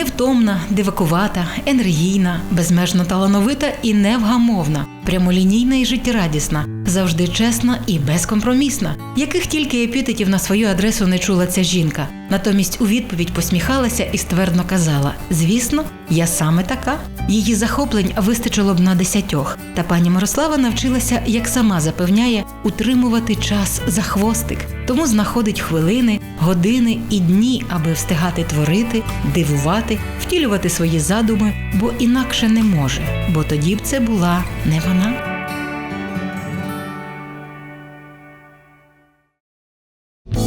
Невтомна, дивакувата, енергійна, безмежно талановита і невгамовна, прямолінійна і життєрадісна, завжди чесна і безкомпромісна. Яких тільки епітетів на свою адресу не чула ця жінка. Натомість у відповідь посміхалася і ствердно казала: Звісно, я саме така. Її захоплень вистачило б на десятьох. Та пані Мирослава навчилася, як сама запевняє, утримувати час за хвостик. Тому знаходить хвилини, години і дні, аби встигати творити, дивувати, втілювати свої задуми, бо інакше не може, бо тоді б це була не вона.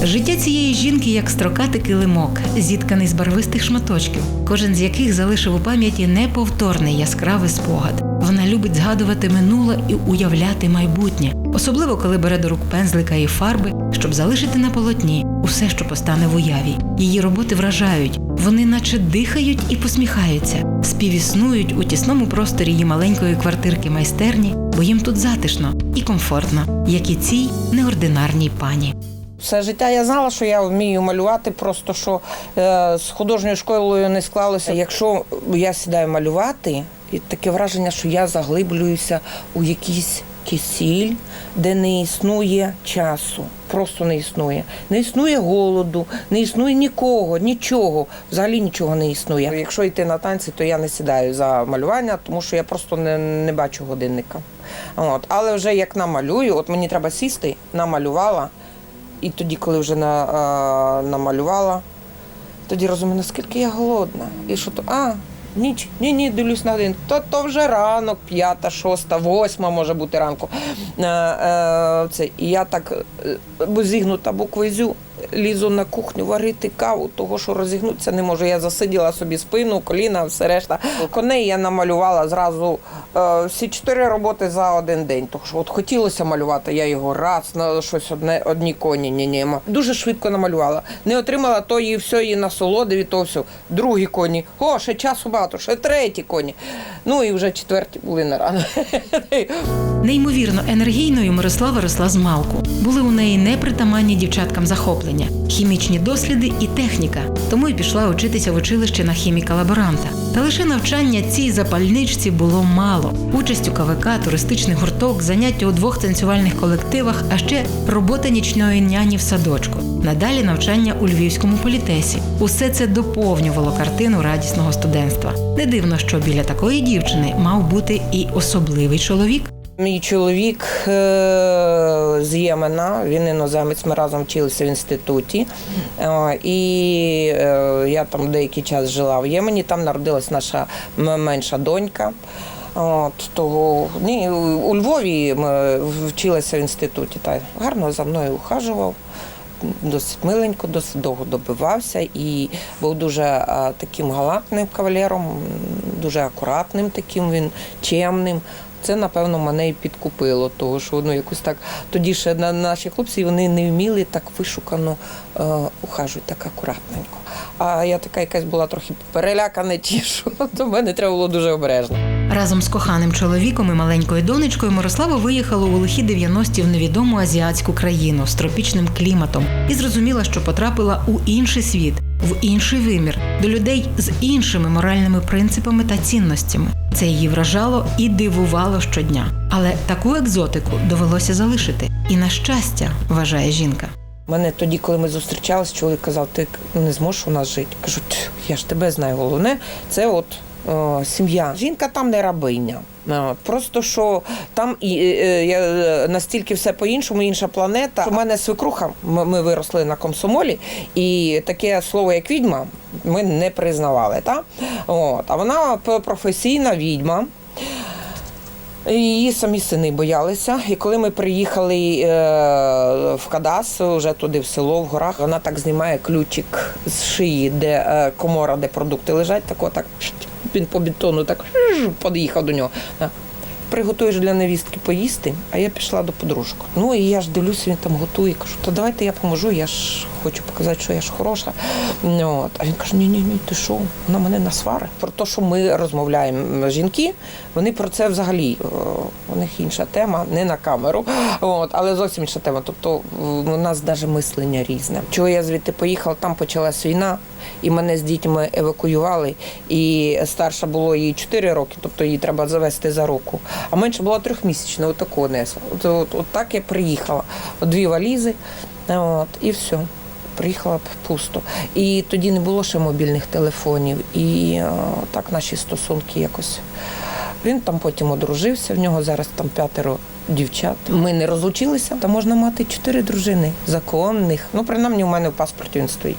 Життя цієї жінки як строкатий килимок, зітканий з барвистих шматочків, кожен з яких залишив у пам'яті неповторний яскравий спогад. Вона любить згадувати минуле і уявляти майбутнє, особливо коли бере до рук пензлика і фарби, щоб залишити на полотні усе, що постане в уяві. Її роботи вражають, вони наче дихають і посміхаються, співіснують у тісному просторі її маленької квартирки майстерні, бо їм тут затишно і комфортно, як і цій неординарній пані. Все життя я знала, що я вмію малювати, просто що е, з художньою школою не склалося. Якщо я сідаю малювати, таке враження, що я заглиблююся у якийсь кисіль, де не існує часу. Просто не існує. Не існує голоду, не існує нікого, нічого. Взагалі нічого не існує. Якщо йти на танці, то я не сідаю за малювання, тому що я просто не, не бачу годинника. От. Але вже як намалюю, от мені треба сісти, намалювала. І тоді, коли вже на, а, намалювала, тоді розумію, наскільки я голодна. І що то, а, ніч, ні, ні, дивлюсь на годину. То, то вже ранок, п'ята, шоста, восьма може бути ранку. Е, е, це, і я так е, зігнута буквою зю, лізу на кухню варити каву, того що розігнутися не можу. Я засиділа собі спину, коліна, все решта. Коней я намалювала зразу е, всі чотири роботи за один день. Тому що от хотілося малювати, я його раз на щось одне, одні коні. Ні, ні. Дуже швидко намалювала. Не отримала тої всієї насолоди від того всього. Другі коні. О, ще часу багато, ще треті коні. Ну і вже четверті були на рано. Неймовірно енергійною Мирослава росла з малку. Були у неї непритаманні дівчаткам захоплення, хімічні досліди і техніка. Тому й пішла учитися в училище на хіміка-лаборанта. Та лише навчання цій запальничці було мало. Участь у КВК, туристичний гурток, заняття у двох танцювальних колективах, а ще робота нічної няні в садочку. Надалі навчання у львівському політесі. Усе це доповнювало картину радісного студентства. Не дивно, що біля такої дівчини мав бути і особливий чоловік. Мій чоловік е, з Ємена, він іноземець, ми разом вчилися в інституті. Е, І е, я там деякий час жила в Ємені, там народилась наша менша донька. От, того, ні, у Львові ми вчилися в інституті. Та гарно за мною ухажував. Досить миленько, досить довго добивався і був дуже таким галантним кавалером, дуже акуратним, таким він чемним. Це, напевно, мене і підкупило, тому що ну, якось так тоді ще на наші хлопці вони не вміли так вишукано е, ухажувати, так акуратненько. А я така якась була трохи перелякана, чи що, то мене треба було дуже обережно. Разом з коханим чоловіком і маленькою донечкою Мирослава виїхала у лихі 90-ті в невідому азіатську країну з тропічним кліматом і зрозуміла, що потрапила у інший світ, в інший вимір, до людей з іншими моральними принципами та цінностями. Це її вражало і дивувало щодня. Але таку екзотику довелося залишити. І на щастя, вважає жінка. Мене тоді, коли ми зустрічалися, чоловік казав, ти не зможеш у нас жити. Кажу, я ж тебе знаю. Головне, це от сім'я. Жінка там не рабиня. Е, Просто що там і е, я, е, настільки все по-іншому, інша планета. У мене свекруха, ми, виросли на комсомолі, і таке слово, як відьма, ми не признавали. Та? От. А вона професійна відьма. Її самі сини боялися. І коли ми приїхали е, в Кадас, вже туди в село, в горах, вона так знімає ключик з шиї, де е, комора, де продукти лежать, так отак він по бетону так під'їхав до нього. Приготуєш для невістки поїсти, а я пішла до подружки. Ну і я ж дивлюся, він там готує. Кажу, то давайте я поможу, я ж хочу показати, що я ж хороша. От. А він каже: ні, ні, ні, ти що? Вона мене насварить. Про те, що ми розмовляємо жінки, вони про це взагалі е, у них інша тема, не на камеру, от, але зовсім інша тема. Тобто у нас навіть мислення різне. Чого я звідти поїхала, там почалась війна, і мене з дітьми евакуювали. І старша було їй 4 роки, тобто її треба завести за руку. А менша була трьохмісячна, отаку несла. От, от, от так я приїхала. Дві валізи, от, і все. Приїхала б пусто. І тоді не було ще мобільних телефонів. І е, так наші стосунки якось. Він там потім одружився, в нього зараз там п'ятеро дівчат. Ми не розлучилися, та можна мати чотири дружини законних. Ну, принаймні, у мене в паспорті він стоїть.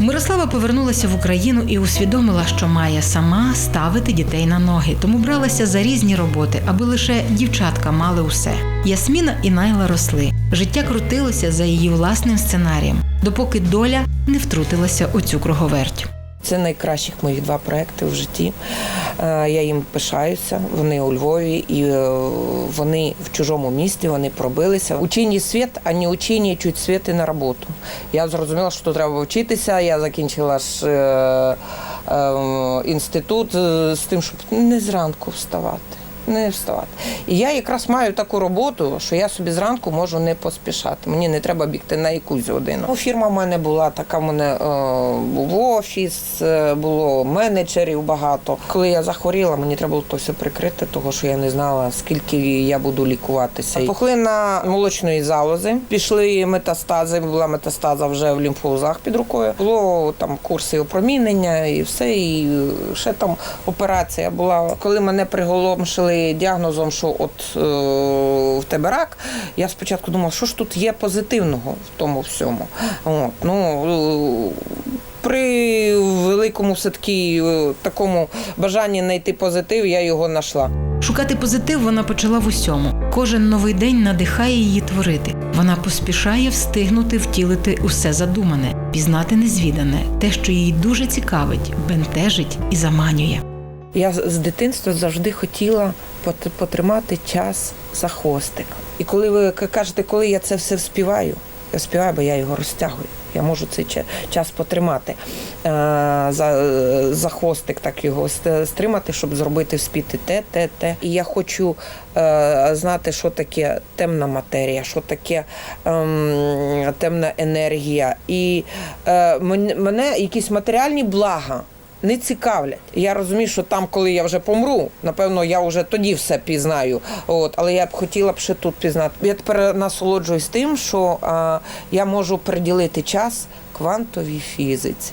Мирослава повернулася в Україну і усвідомила, що має сама ставити дітей на ноги, тому бралася за різні роботи, аби лише дівчатка мали усе. Ясміна і Найла росли. Життя крутилося за її власним сценарієм, допоки доля не втрутилася у цю круговерть. Це найкращих моїх два проекти в житті. Е, Я їм пишаюся. Вони у Львові і е, вони в чужому місті, вони пробилися. Учені світ, а не учені чуть світи на роботу. Я зрозуміла, що треба вчитися. Я закінчила ж е, е, інститут е, з тим, щоб не зранку вставати. Не вставати. І я якраз маю таку роботу, що я собі зранку можу не поспішати. Мені не треба бігти на якусь годину. Ну, фірма в мене була така, в мене е, був офіс, е, було менеджерів багато. Коли я захворіла, мені треба було то все прикрити, тому що я не знала, скільки я буду лікуватися. Пухлина молочної залози, пішли метастази, була метастаза вже в лімфоузах під рукою. Було там курси опромінення і все, і ще там операція була. Коли мене приголомшили діагнозом, що от е, в тебе рак, я спочатку думала, що ж тут є позитивного в тому всьому. От, ну, е, при великому все-таки е, такому бажанні знайти позитив, я його знайшла. Шукати позитив вона почала в усьому. Кожен новий день надихає її творити. Вона поспішає встигнути втілити усе задумане, пізнати незвідане, те, що її дуже цікавить, бентежить і заманює. Я з дитинства завжди хотіла потримати час за хвостик. І коли ви кажете, коли я це все вспіваю, я співаю, бо я його розтягую. Я можу цей ча- час потримати е, за, за хвостик, так його стримати, щоб зробити вспіти те, те, те. І я хочу е, знати, що таке темна матерія, що таке ем, темна енергія. І е, мене якісь матеріальні блага не цікавлять. Я розумію, що там, коли я вже помру, напевно, я вже тоді все пізнаю. От, але я б хотіла б ще тут пізнати. Я тепер насолоджуюсь тим, що а, я можу приділити час квантовій фізиці.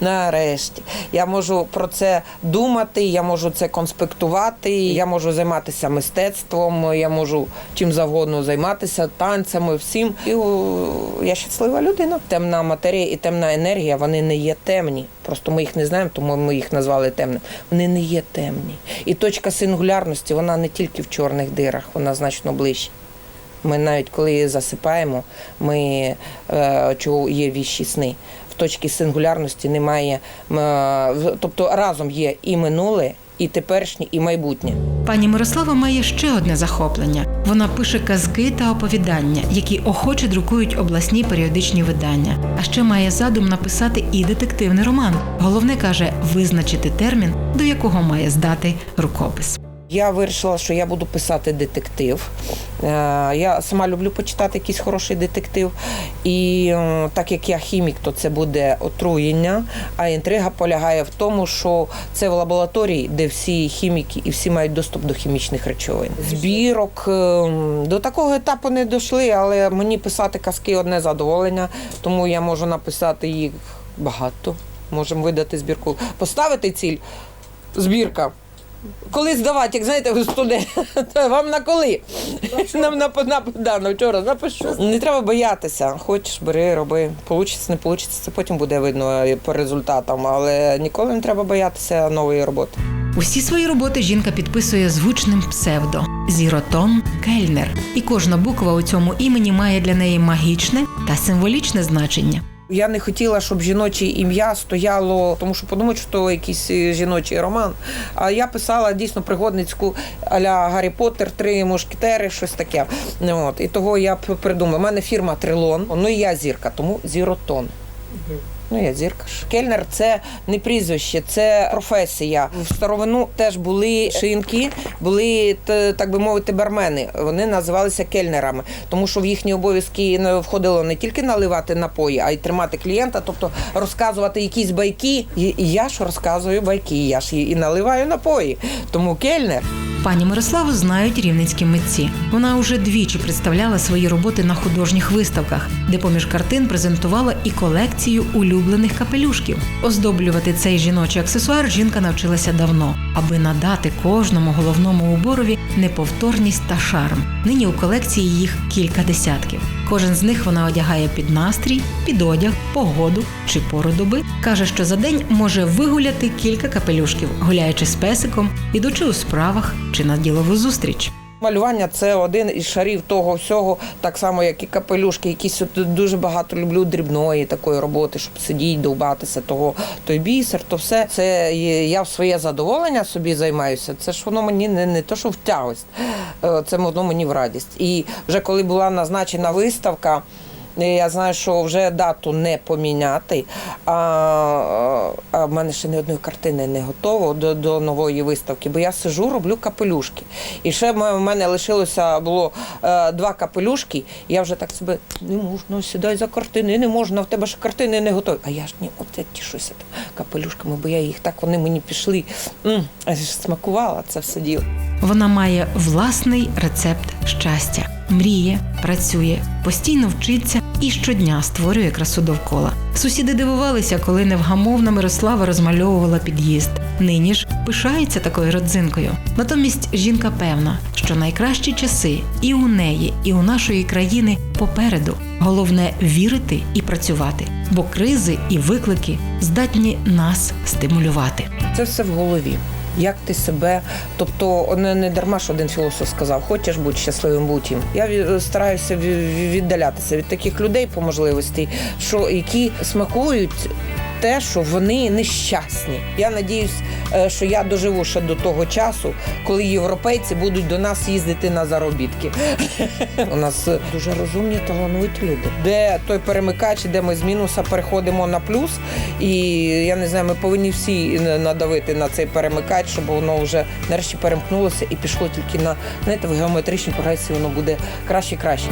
Нарешті я можу про це думати, я можу це конспектувати, я можу займатися мистецтвом, я можу чим завгодно займатися, танцями, всім. І я щаслива людина. Темна матерія і темна енергія вони не є темні. Просто ми їх не знаємо, тому ми їх назвали темними. Вони не є темні. І точка сингулярності вона не тільки в чорних дирах, вона значно ближче. Ми навіть коли засипаємо, ми е, чого є віщі сни. В точці сингулярності немає, е, тобто разом є і минуле, і теперішнє, і майбутнє. Пані Мирослава має ще одне захоплення. Вона пише казки та оповідання, які охоче друкують обласні періодичні видання. А ще має задум написати і детективний роман. Головне каже визначити термін, до якого має здати рукопис. Я вирішила, що я буду писати детектив. Е, Я сама люблю почитати якийсь хороший детектив. І е, так як я хімік, то це буде отруєння. А інтрига полягає в тому, що це в лабораторії, де всі хіміки і всі мають доступ до хімічних речовин. Збірок е, до такого етапу не дійшли, але мені писати казки одне задоволення, тому я можу написати їх багато. Можемо видати збірку, поставити ціль. Збірка. Коли здавати, як знаєте, ви студент, то вам на коли? Нам на, на, да, на вчора напишу. Не треба боятися. Хочеш, бери, роби. Получиться, не получиться, це потім буде видно по результатам. Але ніколи не треба боятися нової роботи. Усі свої роботи жінка підписує звучним псевдо Зіротон Кельнер. І кожна буква у цьому імені має для неї магічне та символічне значення. Я не хотіла, щоб жіноче ім'я стояло, тому що подумають, що то якийсь е, жіночий роман. А я писала дійсно пригодницьку аля Гаррі Поттер, три мушкетери, щось таке. От. І того я придумала. У мене фірма Трилон, ну і я зірка, тому зіротон. Ну, я зірка ж. Кельнер це не прізвище, це професія. В старовину теж були шинки, були так би мовити, бармени. Вони називалися кельнерами, тому що в їхні обов'язки входило не тільки наливати напої, а й тримати клієнта, тобто розказувати якісь байки. І я ж розказую байки, я ж і наливаю напої. Тому кельнер. Пані Мирославу знають рівненські митці. Вона уже двічі представляла свої роботи на художніх виставках, де поміж картин презентувала і колекцію улюблених капелюшків. Оздоблювати цей жіночий аксесуар жінка навчилася давно, аби надати кожному головному уборові неповторність та шарм. Нині у колекції їх кілька десятків. Кожен з них вона одягає під настрій, під одяг, погоду чи пору доби. каже, що за день може вигуляти кілька капелюшків, гуляючи з песиком, ідучи у справах чи на ділову зустріч. Малювання це один із шарів того всього, так само, як і капелюшки. Якісь дуже багато люблю дрібної такої роботи, щоб сидіти, довбатися того, той бісер, то все. Це я в своє задоволення собі займаюся. Це ж воно мені не, не то, що в тягость, е, це воно мені в радість. І вже коли була назначена виставка. Я знаю, що вже дату не поміняти, а, а в мене ще ні одної картини не готово до, до нової виставки, бо я сижу, роблю капелюшки. І ще в мене- лишилося було е, два капелюшки. і Я вже так себе не можна, сідай за картини, не можна, в тебе ж картини не готові. А я ж ні, я тішуся там капелюшками, бо я їх так вони мені пішли. Смакувала це все діло. Вона має власний рецепт щастя, мріє, працює, постійно вчиться і щодня створює красу довкола. Сусіди дивувалися, коли невгамовна Мирослава розмальовувала під'їзд. Нині ж пишається такою родзинкою. Натомість жінка певна, що найкращі часи і у неї, і у нашої країни попереду. Головне вірити і працювати, бо кризи і виклики здатні нас стимулювати. Це все в голові. Як ти себе, тобто не, не дарма що один філософ сказав, хочеш бути щасливим будь їм. Я стараюся віддалятися від таких людей по можливості, що які смакують те, що вони нещасні. Я надіюсь, е, що я доживу ще до того часу, коли європейці будуть до нас їздити на заробітки. У нас е, дуже розумні, талановиті люди. Де той перемикач, де ми з мінуса переходимо на плюс, і я не знаю, ми повинні всі надавити на цей перемикач, щоб воно вже нарешті перемкнулося і пішло тільки на знаєте, в геометричній прогресії воно буде краще краще.